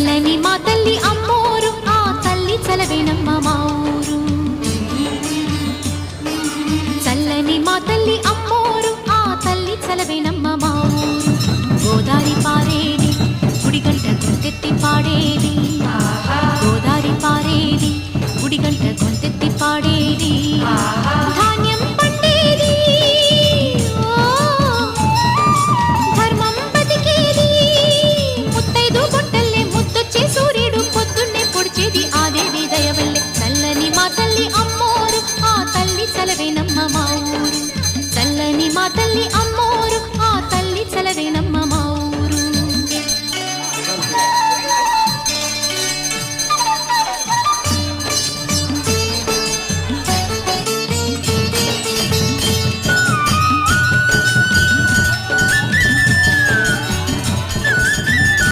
చల్లని మా తల్లి అమ్మోరు ఆ తల్లి చలవేనమ్మ మా ఊరు. చల్లని మా తల్లి అమ్మోరు ఆ తల్లి చలవేనమ్మ మా ఊరు. గోదారి పారేది గుడిగంట గొంతెత్తి పాడేది. గోదారి పారేది గుడిగంట గొంతెత్తి పాడేది. చల్లవెనమ్మ మా ఊరు. చల్లని మా తల్లి అమ్మ